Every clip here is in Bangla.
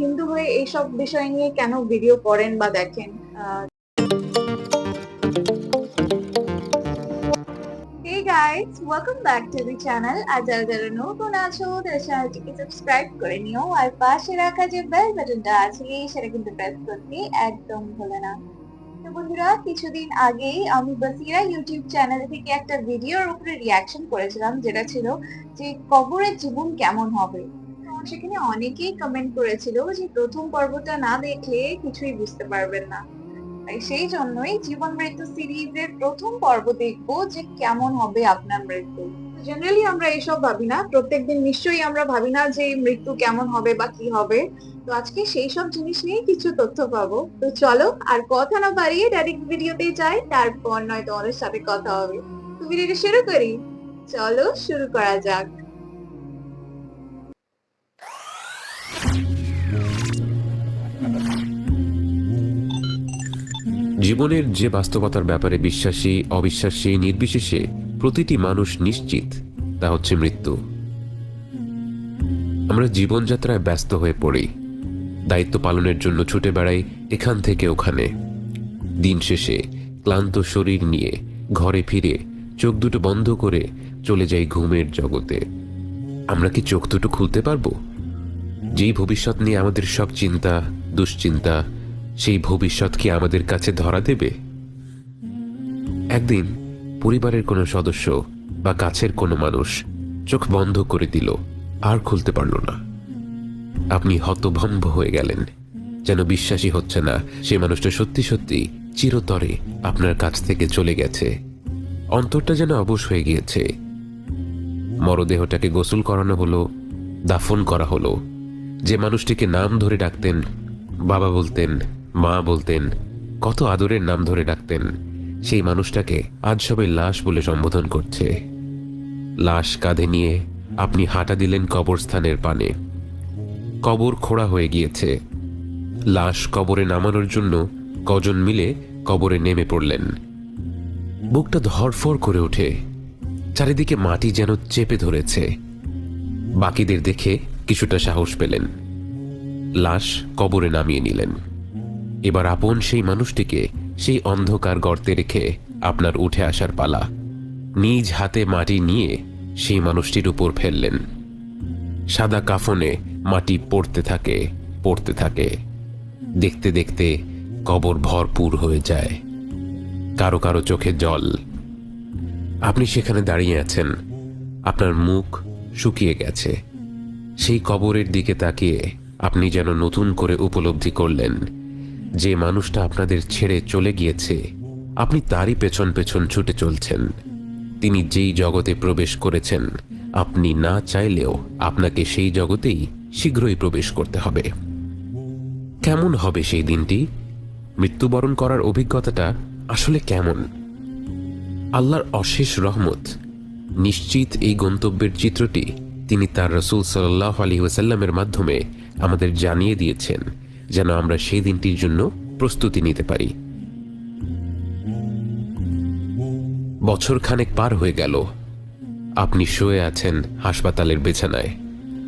হিন্দু হয়ে এইসব বিষয় নিয়ে কেন ভিডিও করেন বা দেখেন? Hey guys, welcome back to the channel. আর যারা যারা নতুন আছো তারা চ্যানেলটিকে সাবস্ক্রাইব করে নিও। আর পাশে রাখা যে বেল বাটনটা আছে সেটা কিন্তু প্রেস করতে একদম ভুলে না। তো বন্ধুরা কিছুদিন আগেই আমি বাসিরা ইউটিউব চ্যানেল থেকে একটা ভিডিওর উপরে রিয়াকশন করেছিলাম যেটা ছিল যে কবরের জীবন কেমন হবে। সেখানে অনেকেই কমেন্ট করেছিল যে প্রথম পর্বটা না দেখলে কিছুই বুঝতে পারবেন না। সেই জন্যই জীবন মৃত্যু সিরিজের প্রথম পর্ব দেখব যে কেমন হবে আপনার মৃত্যু। জেনারেলি আমরা এইসব ভাবি না, প্রত্যেকদিন নিশ্চয়ই আমরা ভাবি না যে মৃত্যু কেমন হবে বা কি হবে। তো আজকে সেই সব জিনিস নিয়ে কিছু তথ্য পাবো। তো চলো আর কথা না বাড়িয়ে ডাইরেক্ট ভিডিওতে যাই, তারপর নয় তোমাদের সাথে কথা হবে। তো ভিডিওটা শুরু করি। চলো শুরু করা যাক। জীবনের যে বাস্তবতার ব্যাপারে বিশ্বাসী, অবিশ্বাসী, নির্বিশেষে প্রতিটি মানুষ নিশ্চিত, তা হচ্ছে মৃত্যু। আমরা জীবনযাত্রায় ব্যস্ত হয়ে পড়ি। দায়িত্ব পালনের জন্য ছুটে বেড়াই এখান থেকে ওখানে। দিন শেষে ক্লান্ত শরীর নিয়ে ঘরে ফিরে চোখ দুটো বন্ধ করে চলে যাই ঘুমের জগতে। আমরা কি চোখ দুটো খুলতে পারব? যেই ভবিষ্যৎ নিয়ে আমাদের সব চিন্তা, দুশ্চিন্তা সেই ভবিষ্যৎ কি আমাদের কাছে ধরা দেবে? একদিন পরিবারের কোনো সদস্য বা কাছের কোনো মানুষ চোখ বন্ধ করে দিল, আর খুলতে পারল না। আপনি হতভম্ব হয়ে গেলেন, যেন বিশ্বাসই হচ্ছে না সে মানুষটা সত্যি সত্যি চিরতরে আপনার কাছ থেকে চলে গেছে। অন্তরটা যেন অবশ হয়ে গিয়েছে। মরদেহটাকে গোসল করানো হলো, দাফন করা হলো। যে মানুষটিকে নাম ধরে ডাকতেন, বাবা বলতেন মা বলতেন, কত আদরের নাম ধরে ডাকতেন। সেই মানুষটাকে আজ সবাই লাশ বলে সম্বোধন করছে। লাশ কাঁধে নিয়ে আপনি হাঁটা দিলেন কবরস্থানের পানে। কবর খোঁড়া হয়ে গিয়েছে। লাশ কবরে নামানোর জন্য কজন মিলে কবরে নেমে পড়লেন। বুকটা ধরফর করে ওঠে। চারিদিকে মাটি যেন চেপে ধরেছে। বাকিদের দেখে কিছুটা সাহস পেলেন। লাশ কবরে নামিয়ে নিলেন। এবার আপন সেই মানুষটিকে সেই অন্ধকার গর্তে রেখে আপনার উঠে আসার পালা। নিজ হাতে মাটি নিয়ে সেই মানুষটির উপর ফেললেন। সাদা কাফনে মাটি পড়তে থাকে পড়তে থাকে। দেখতে দেখতে কবর ভরপুর হয়ে যায়। কারও কারও চোখে জল। আপনি সেখানে দাঁড়িয়ে আছেন। আপনার মুখ শুকিয়ে গেছে। সেই কবরের দিকে তাকিয়ে আপনি যেন নতুন করে উপলব্ধি করলেন। যে মানুষটা আপনাদের ছেড়ে চলে গিয়েছে, আপনি তারই পেছন পেছন ছুটে চলছেন। তিনি যেই জগতে প্রবেশ করেছেন, আপনি না চাইলেও আপনাকে সেই জগতেই শীঘ্রই প্রবেশ করতে হবে। কেমন হবে সেই দিনটি? মৃত্যুবরণ করার অভিজ্ঞতাটা আসলে কেমন? আল্লাহর অশেষ রহমত, নিশ্চিত এই গন্তব্যের চিত্রটি তিনি তার রসুল সাল্লাহ আলী ওসাল্লামের মাধ্যমে আমাদের জানিয়ে দিয়েছেন। যেন আমরা সেই দিনটির জন্য প্রস্তুতি নিতে পারি। বছর খানেক পার হয়ে গেল। আপনি শুয়ে আছেন হাসপাতালের বিছানায়।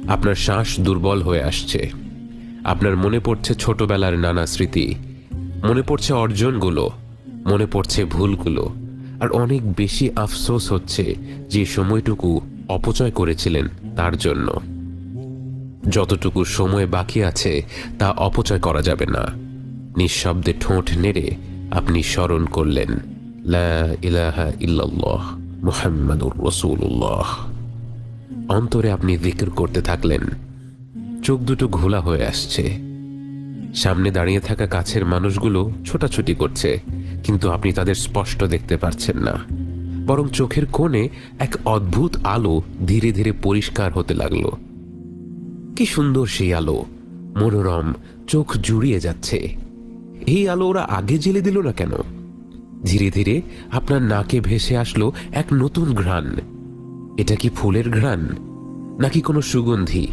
আপনার শ্বাস দুর্বল হয়ে আসছে। আপনার মনে পড়ছে ছোটবেলার নানা স্মৃতি। মনে পড়ছে অর্জনগুলো। মনে পড়ছে ভুলগুলো। আর অনেক বেশি আফসোস হচ্ছে যে সময়টুকু অপচয় করেছিলেন তার জন্য। যতটুকু সময় বাকি আছে, তা অপচয় করা যাবে না। নিঃশব্দে ঠোঁট নেড়ে আপনি স্মরণ করলেন রসুল্লাহ অন্তরে আপনি জিকির করতে থাকলেন, চোখ দুটো ঘোলা হয়ে আসছে। সামনে দাঁড়িয়ে থাকা কাছের মানুষগুলো ছোটাছুটি করছে, কিন্তু আপনি তাদের স্পষ্ট দেখতে পারছেন না। বরং চোখের কোণে এক অদ্ভুত আলো ধীরে ধীরে পরিষ্কার হতে লাগল। কি সুন্দর সেই আলো। মনোরম, চোখ জুড়িয়ে যাচ্ছে। এই আলো ওরা আগে জেলে দিল না কেন? ধীরে ধীরে আপনার নাকে ভেসে আসলো এক নতুন ঘ্রাণ। এটা কি ফুলের ঘ্রাণ, নাকি কোনো সুগন্ধি?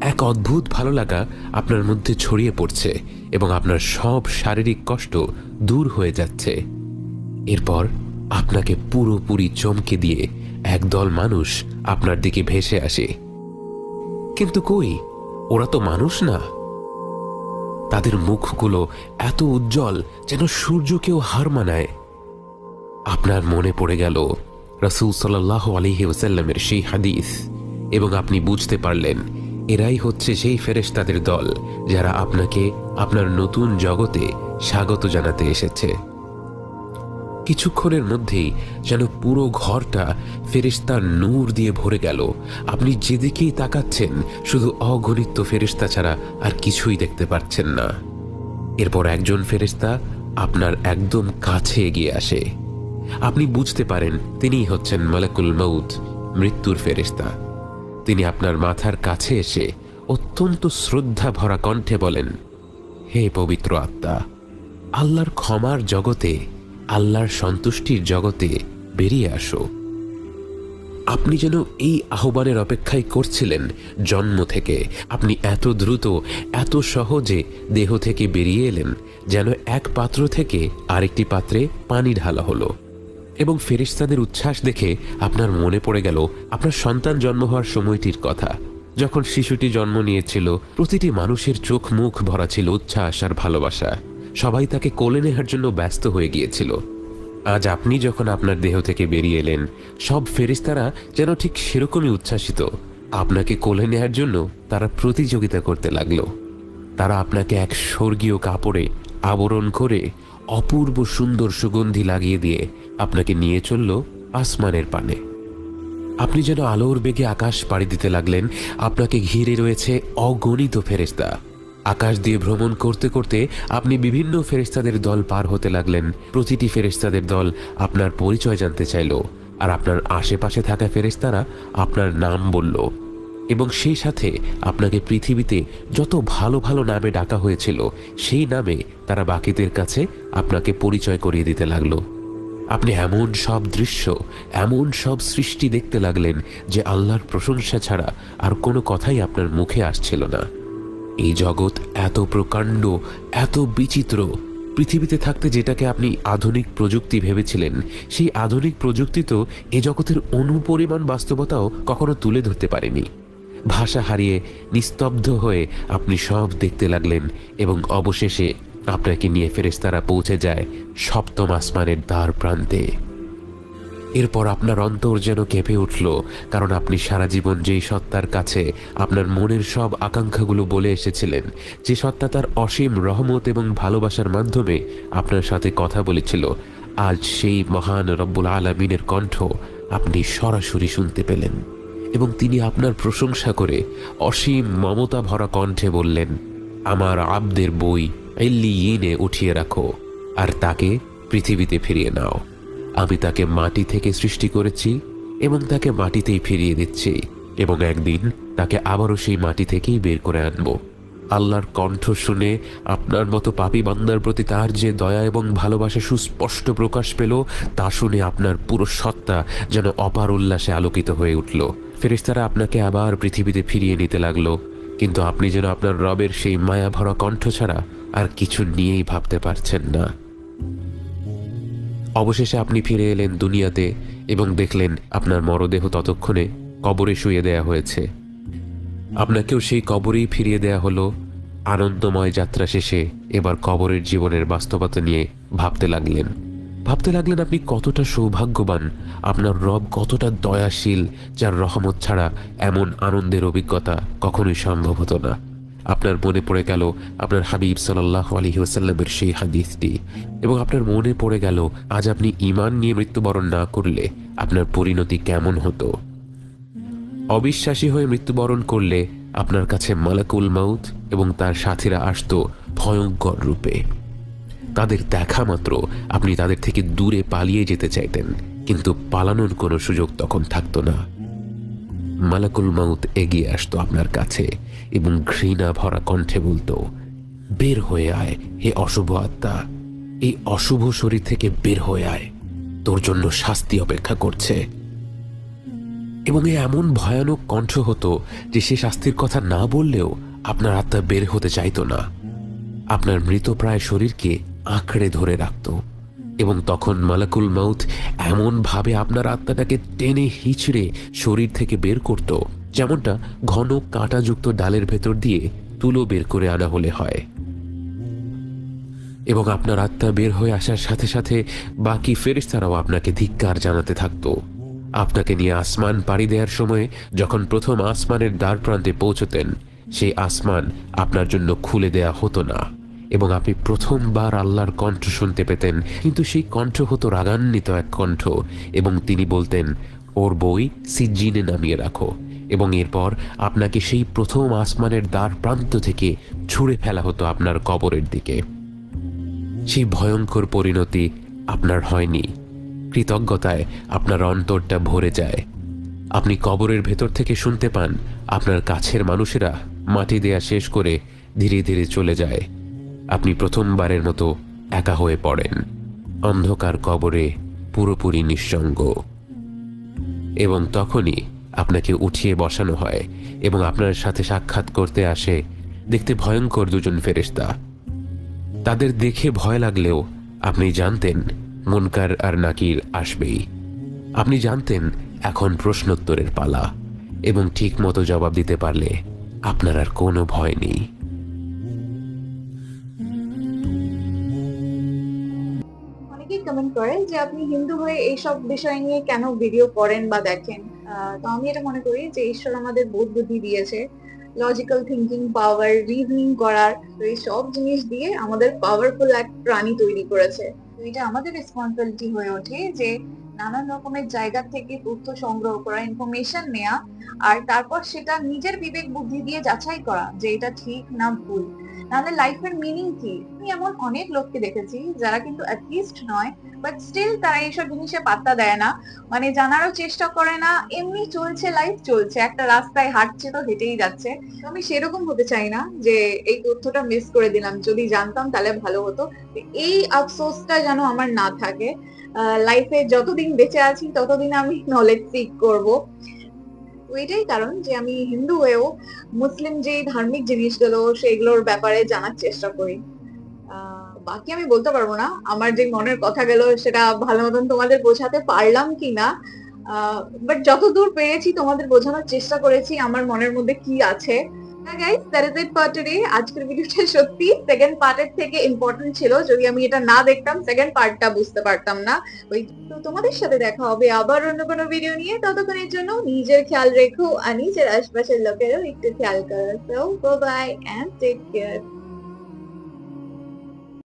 এক অদ্ভুত ভালো লাগা আপনার মধ্যে ছড়িয়ে পড়ছে এবং আপনার সব শারীরিক কষ্ট দূর হয়ে যাচ্ছে। এরপর আপনাকে পুরোপুরি চমকে দিয়ে একদল মানুষ আপনার দিকে ভেসে আসে। কিন্তু কই? ওরা তো মানুষ না। তাদের মুখগুলো এত উজ্জ্বল যেন সূর্যকেও হার মানায়। আপনার মনে পড়ে গেল রসুল সাল্লাহ আলহি সেই হাদিস? এবং আপনি বুঝতে পারলেন, এরাই হচ্ছে সেই ফেরেশতাদের দল যারা আপনাকে আপনার নতুন জগতে স্বাগত জানাতে এসেছে। কিছুক্ষণের মধ্যেই যেন পুরো ঘরটা ফেরিস্তার নূর দিয়ে ভরে গেল। আপনি যেদিকেই তাকাচ্ছেন, শুধু অগণিত ফেরিস্তা ছাড়া আর কিছুই দেখতে পাচ্ছেন না। এরপর একজন ফেরিস্তা আপনার একদম কাছে এগিয়ে আসে। আপনি বুঝতে পারেন, তিনিই হচ্ছেন মালাকুল মৌত মৃত্যুর ফেরিস্তা তিনি আপনার মাথার কাছে এসে অত্যন্ত শ্রদ্ধা ভরা কণ্ঠে বলেন, হে পবিত্র আত্মা, আল্লাহর ক্ষমার জগতে আল্লাহর সন্তুষ্টির জগতে বেরিয়ে আসো। আপনি যেন এই আহ্বানের অপেক্ষায় করছিলেন জন্ম থেকে। আপনি এত দ্রুত, এত সহজে দেহ থেকে বেরিয়ে এলেন, যেন এক পাত্র থেকে আরেকটি পাত্রে পানি ঢালা হলো। এবং ফেরিস্তাদের উচ্ছ্বাস দেখে আপনার মনে পড়ে গেল, আপনার সন্তান জন্ম হওয়ার সময়টির কথা। যখন শিশুটি জন্ম নিয়েছিল, প্রতিটি মানুষের চোখ মুখ ভরা ছিল উচ্ছ্বাস আর ভালোবাসা। সবাই তাকে কোলে নেহার জন্য ব্যস্ত হয়ে গিয়েছিল। আজ আপনি যখন আপনার দেহ থেকে বেরিয়ে এলেন, সব ফেরিস্তারা যেন ঠিক সেরকমই উচ্ছ্বাসিত। আপনাকে কোলে নেওয়ার জন্য তারা প্রতিযোগিতা করতে লাগল। তারা আপনাকে এক স্বর্গীয় কাপড়ে আবরণ করে অপূর্ব সুন্দর সুগন্ধি লাগিয়ে দিয়ে আপনাকে নিয়ে চলল আসমানের পানে। আপনি যেন আলোর বেগে আকাশ পাড়ি দিতে লাগলেন, আপনাকে ঘিরে রয়েছে অগণিত ফেরেস্তা আকাশ দিয়ে ভ্রমণ করতে করতে আপনি বিভিন্ন ফেরেস্তাদের দল পার হতে লাগলেন। প্রতিটি ফেরেস্তাদের দল আপনার পরিচয় জানতে চাইল আর আপনার আশেপাশে থাকা ফেরেস্তারা আপনার নাম বলল। এবং সেই সাথে আপনাকে পৃথিবীতে যত ভালো ভালো নামে ডাকা হয়েছিল, সেই নামে তারা বাকিদের কাছে আপনাকে পরিচয় করিয়ে দিতে লাগল। আপনি এমন সব দৃশ্য, এমন সব সৃষ্টি দেখতে লাগলেন যে আল্লাহর প্রশংসা ছাড়া আর কোনো কথাই আপনার মুখে আসছিল না। এই জগৎ এত প্রকাণ্ড, এত বিচিত্র। পৃথিবীতে থাকতে যেটাকে আপনি আধুনিক প্রযুক্তি ভেবেছিলেন, সেই আধুনিক প্রযুক্তি তো এ জগতের অনুপরিমাণ বাস্তবতাও কখনো তুলে ধরতে পারেনি। ভাষা হারিয়ে নিস্তব্ধ হয়ে আপনি সব দেখতে লাগলেন এবং অবশেষে আপনাকে নিয়ে ফেরেস্তারা পৌঁছে যায় সপ্তম আসমানের দ্বার প্রান্তে। এরপর আপনার অন্তর যেন কেঁপে উঠল, কারণ আপনি সারা জীবন যেই সত্তার কাছে আপনার মনের সব আকাঙ্ক্ষাগুলো বলে এসেছিলেন, যে সত্তা তার অসীম রহমত এবং ভালোবাসার মাধ্যমে আপনার সাথে কথা বলেছিল, আজ সেই মহান রব্বুল আলমিনের কণ্ঠ আপনি সরাসরি শুনতে পেলেন এবং তিনি আপনার প্রশংসা করে অসীম মমতা ভরা কণ্ঠে বললেন, আমার আব্দের বই এল্লিয়িনে উঠিয়ে রাখো আর তাকে পৃথিবীতে ফিরিয়ে নাও। আমি তাকে মাটি থেকে সৃষ্টি করেছি এবং তাকে মাটিতেই ফিরিয়ে দিচ্ছি এবং একদিন তাকে আবারও সেই মাটি থেকেই বের করে আনব। আল্লাহর কণ্ঠ শুনে আপনার মতো পাপি বান্দার প্রতি তার যে দয়া এবং ভালোবাসা সুস্পষ্ট প্রকাশ পেল, তা শুনে আপনার পুরো সত্তা যেন অপার উল্লাসে আলোকিত হয়ে উঠল। ফেরেস্তারা আপনাকে আবার পৃথিবীতে ফিরিয়ে নিতে লাগল, কিন্তু আপনি যেন আপনার রবের সেই মায়া ভরা কণ্ঠ ছাড়া আর কিছু নিয়েই ভাবতে পারছেন না। অবশেষে আপনি ফিরে এলেন দুনিয়াতে এবং দেখলেন আপনার মরদেহ ততক্ষণে কবরে শুয়ে দেয়া হয়েছে। আপনাকেও সেই কবরেই ফিরিয়ে দেয়া হলো। আনন্দময় যাত্রা শেষে এবার কবরের জীবনের বাস্তবতা নিয়ে ভাবতে লাগলেন। ভাবতে লাগলেন আপনি কতটা সৌভাগ্যবান, আপনার রব কতটা দয়াশীল, যার রহমত ছাড়া এমন আনন্দের অভিজ্ঞতা কখনোই সম্ভব হতো না। আপনার মনে পড়ে গেল আপনার হাবিব সাল্লাহ আলী ওসাল্লামের সেই হাদিসটি, এবং আপনার মনে পড়ে গেল আজ আপনি ইমান নিয়ে মৃত্যুবরণ না করলে আপনার পরিণতি কেমন হতো? অবিশ্বাসী হয়ে মৃত্যুবরণ করলে আপনার কাছে মালাকুল মাউথ এবং তার সাথীরা আসতো ভয়ঙ্কর রূপে। তাদের দেখা মাত্র আপনি তাদের থেকে দূরে পালিয়ে যেতে চাইতেন, কিন্তু পালানোর কোনো সুযোগ তখন থাকতো না। মালাকুল মাউত এগিয়ে আসতো আপনার কাছে এবং ঘৃণা ভরা কণ্ঠে বলতো, বের হয়ে আয়, হে অশুভ আত্মা। এই অশুভ শরীর থেকে বের হয়ে আয়। তোর জন্য শাস্তি অপেক্ষা করছে। এবং এ এমন ভয়ানক কণ্ঠ হতো যে সে শাস্তির কথা না বললেও আপনার আত্মা বের হতে চাইতো না। আপনার মৃতপ্রায় শরীরকে আঁকড়ে ধরে রাখত। এবং তখন মালাকুল মাউথ এমনভাবে আপনার আত্মাটাকে টেনে হিচড়ে শরীর থেকে বের করত, যেমনটা ঘন কাঁটাযুক্ত ডালের ভেতর দিয়ে তুলো বের করে আনা হলে হয়। এবং আপনার আত্মা বের হয়ে আসার সাথে সাথে বাকি ফেরেশতারাও আপনাকে ধিক্কার জানাতে থাকত। আপনাকে নিয়ে আসমান পাড়ি দেওয়ার সময় যখন প্রথম আসমানের দ্বার প্রান্তে পৌঁছতেন, সেই আসমান আপনার জন্য খুলে দেয়া হতো না। এবং আপনি প্রথমবার আল্লাহর কণ্ঠ শুনতে পেতেন। কিন্তু সেই কণ্ঠ হতো রাগান্বিত এক কণ্ঠ এবং তিনি বলতেন, ওর বই সিজিনে নামিয়ে রাখো এবং এরপর আপনাকে সেই প্রথম আসমানের দ্বার প্রান্ত থেকে ছুঁড়ে ফেলা হতো আপনার কবরের দিকে। সেই ভয়ঙ্কর পরিণতি আপনার হয়নি। কৃতজ্ঞতায় আপনার অন্তরটা ভরে যায়। আপনি কবরের ভেতর থেকে শুনতে পান, আপনার কাছের মানুষেরা মাটি দেয়া শেষ করে ধীরে ধীরে চলে যায়। আপনি প্রথমবারের মতো একা হয়ে পড়েন। অন্ধকার কবরে পুরোপুরি নিঃসঙ্গ। এবং তখনই আপনাকে উঠিয়ে বসানো হয় এবং আপনার সাথে সাক্ষাৎ করতে আসে দেখতে ভয়ঙ্কর দুজন ফেরেশতা। তাদের দেখে ভয় লাগলেও আপনি জানতেন মুনকার আর নাকির আসবেই। আপনি জানতেন এখন প্রশ্নোত্তরের পালা এবং ঠিক মতো জবাব দিতে পারলে আপনার আর কোনো ভয় নেই। কমেন্ট করে যে আপনি হিন্দু হয়ে এইসব বিষয় নিয়ে কেন ভিডিও করেন বা দেখেন? তো আমি এটা মনে করি যে ঈশ্বর আমাদের বোধ বুদ্ধি দিয়েছে। লজিক্যাল থিঙ্কিং পাওয়ার রিজনিং করার, তো এই সব জিনিস দিয়ে আমাদের পাওয়ারফুল এক প্রাণী তৈরি করেছে। তো এটা আমাদের রেসপন্সিবিলিটি হয়ে ওঠে যে নানান রকমের জায়গা থেকে তথ্য সংগ্রহ করা ইনফরমেশন নেওয়া আর তারপর সেটা নিজের বিবেক বুদ্ধি দিয়ে যাচাই করা যে এটা ঠিক না ভুল। নাহলে লাইফের মিনিং কি? আমি এমন অনেক লোককে দেখেছি যারা কিন্তু অ্যাথলিস্ট নয় বাট স্টিল তারা এইসব জিনিসে পাত্তা দেয় না। মানে জানারও চেষ্টা করে না এমনি চলছে লাইফ চলছে। একটা রাস্তায় হাঁটছে তো হেঁটেই যাচ্ছে। আমি সেরকম হতে চাই না যে এই তথ্যটা মিস করে দিলাম। যদি জানতাম তাহলে ভালো হতো। এই আফসোসটা যেন আমার না থাকে। লাইফে যতদিন বেঁচে আছি ততদিন আমি নলেজ সিক করব। এটাই কারণ যে আমি হিন্দু হয়েও মুসলিম যে ধার্মিক জিনিসগুলো সেগুলোর ব্যাপারে জানার চেষ্টা করি। আহ, বাকি আমি বলতে পারব না। আমার যে মনের কথা গেল সেটা ভালো মতন তোমাদের বোঝাতে পারলাম কি না বাট যতদূর পেরেছি তোমাদের বোঝানোর চেষ্টা করেছি আমার মনের মধ্যে কি আছে। Guys that is it for আজকের ভিডিওটা সত্যি সেকেন্ড পার্টের থেকে ইম্পর্টেন্ট ছিল। যদি আমি এটা না দেখতাম সেকেন্ড পার্টটা বুঝতে পারতাম না। ওই তো তোমাদের সাথে দেখা হবে আবার অন্য কোনো ভিডিও নিয়ে। ততক্ষণের জন্য নিজের খেয়াল রেখো আর নিজের আশপাশের লোকেরও একটু খেয়াল করো। So bye and take care